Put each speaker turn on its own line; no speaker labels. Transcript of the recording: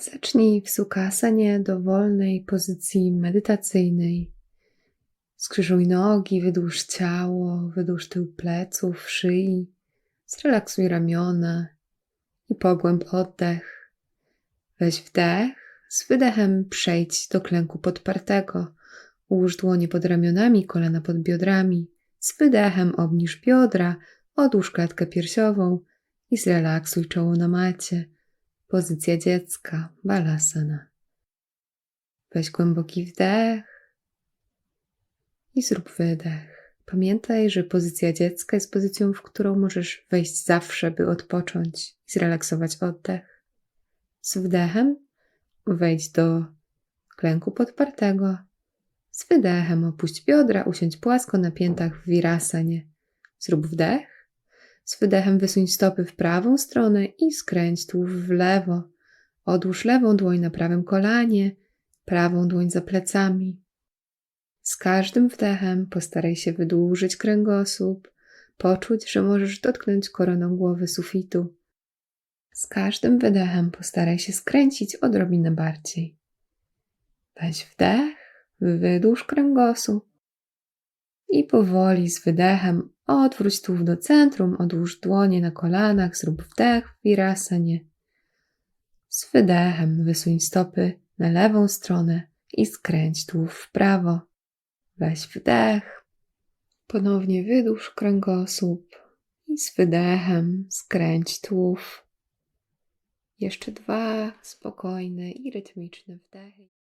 Zacznij w sukasanie dowolnej pozycji medytacyjnej. Skrzyżuj nogi, wydłuż ciało, wydłuż tył pleców, szyi, zrelaksuj ramiona i pogłęb oddech. Weź wdech, z wydechem przejdź do klęku podpartego. Ułóż dłonie pod ramionami, kolana pod biodrami. Z wydechem obniż biodra, odłóż klatkę piersiową i zrelaksuj czoło na macie. Pozycja dziecka, balasana. Weź głęboki wdech i zrób wydech. Pamiętaj, że pozycja dziecka jest pozycją, w którą możesz wejść zawsze, by odpocząć i zrelaksować oddech. Z wdechem wejdź do klęku podpartego. Z wydechem opuść biodra, usiądź płasko na piętach w virasanie. Zrób wdech. Z wydechem wysuń stopy w prawą stronę i skręć tułów w lewo. Odłóż lewą dłoń na prawym kolanie, prawą dłoń za plecami. Z każdym wdechem postaraj się wydłużyć kręgosłup, poczuć, że możesz dotknąć koroną głowy sufitu. Z każdym wydechem postaraj się skręcić odrobinę bardziej. Weź wdech, wydłuż kręgosłup i powoli z wydechem odwróć tułów do centrum, odłóż dłonie na kolanach, zrób wdech w virasanie. Z wydechem wysuń stopy na lewą stronę i skręć tułów w prawo. Weź wdech, ponownie wydłuż kręgosłup i z wydechem skręć tułów. Jeszcze dwa spokojne i rytmiczne wdechy.